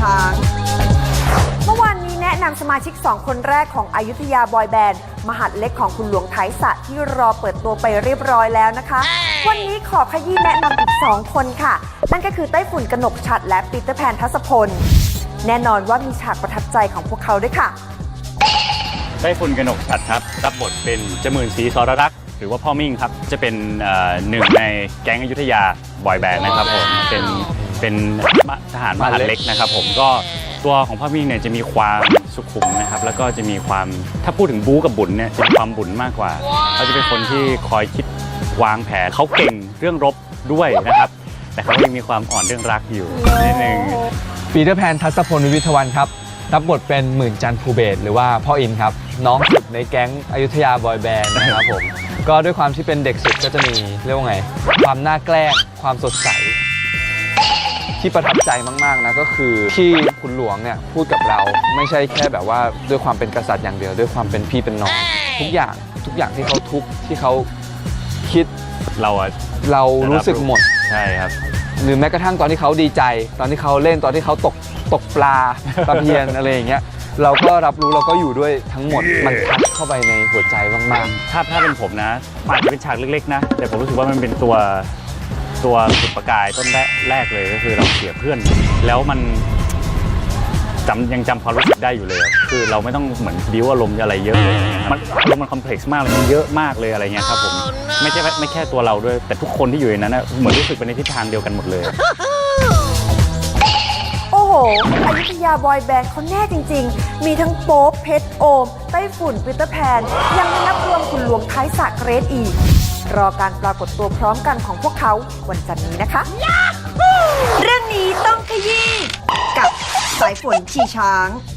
ช้าง เมื่อวานนี้แนะนำสมาชิก 2 คนแรกของอายุทยาบอยแบนด์ มหัดเล็กของคุณหลวงไทยสะที่รอเปิดตัวไปเรียบร้อยแล้วนะคะ วันนี้ขอขยี้แนะนำอีก 2 คนค่ะ นั่นก็คือไต้ฝุ่นกนกฉัดและปีเตอร์แพนทัศพล แน่นอนว่ามีฉากประทับใจของพวกเขาด้วยค่ะ ไต้ฝุ่นกนกฉัดครับ รับบทเป็นจมื่นศรีสรรักษ์หรือว่าพ่อมิ่งครับ จะเป็นเอ่อหนึ่งในแก๊งอยุธยาบอยแบนด์นะครับผม เป็น เป็นทหารมหาดเล็กนะครับผมก็ตัวของพ่อมิ่งเนี่ยจะมีความสุขุมนะครับแล้วก็จะมีความถ้าพูดถึงบู๊กับบุญเนี่ยจะมีความบุญมากกว่าเขาจะเป็นคนที่คอยคิดวางแผนเขาเก่งเรื่องรบด้วยนะครับ แต่เขายังมีความอ่อนเรื่องรักอยู่นิดนึงปีเตอร์แพนทัศพลวิวิทวันครับรับบทเป็นหมื่นจันทร์ภูเบศหรือว่าพ่ออินครับ น้องสุดในแก๊งอยุธยาบอยแบนด์นะครับผม ก็ด้วยความที่เป็นเด็กสุดก็จะมีเรียกว่าไง ความน่าแกล้งความสดใส ที่ประทับใจมากๆนะก็คือที่คุณหลวงเนี่ยพูดกับเราไม่ใช่แค่แบบว่าด้วยความเป็นกษัตริย์อย่างเดียว ด้วยความเป็นพี่เป็นน้อง ทุกอย่างทุกอย่างที่เขาทุกข์ที่เขาคิดเราอะเรารู้สึกหมด ใช่ครับ หรือแม้กระทั่งตอนที่เขาดีใจ ตอนที่เขาเล่นตอนที่เขาตกตกปลาตะเพียนอะไรอย่างเงี้ยเราก็รับรู้เราก็อยู่ด้วยทั้งหมดมันทัดเข้าไปในหัวใจมากถ้าถ้าเป็นผมนะอาจจะเป็นฉากเล็กๆนะ แต่ผมรู้สึกว่ามันเป็นตัว ตัวจุดประกายต้นแรกแรกเลยก็คือเราเสียเพื่อน แล้วมันจำยังจำความรู้สึกได้อยู่เลยอะคือเราไม่ต้องเหมือนบิวอารมณ์อะไรเยอะเลยมันอารมณ์มันคอมเพล็กซ์มากเลยมันเยอะมากเลยอะไรเงี้ยครับผมไม่ใช่ไม่แค่ตัวเราด้วย แต่ทุกคนที่อยู่ในนั้นนะเหมือนรู้สึกไปในทิศทางเดียวกันหมดเลย โอ้โหอยุธยาบอยแบนด์เขาแน่จริง ๆ มีทั้งโป๊ปเพชรโอม ไต้ฝุ่นปีเตอร์แพน ยังไม่นับรวมคุณหลวงท้ายสะเกรดอีก รอการปรากฏตัวพร้อมกันของพวกเขาวันจันทร์นี้นะคะ เรื่องนี้ต้องขยี้กับสายฝนชีช้าง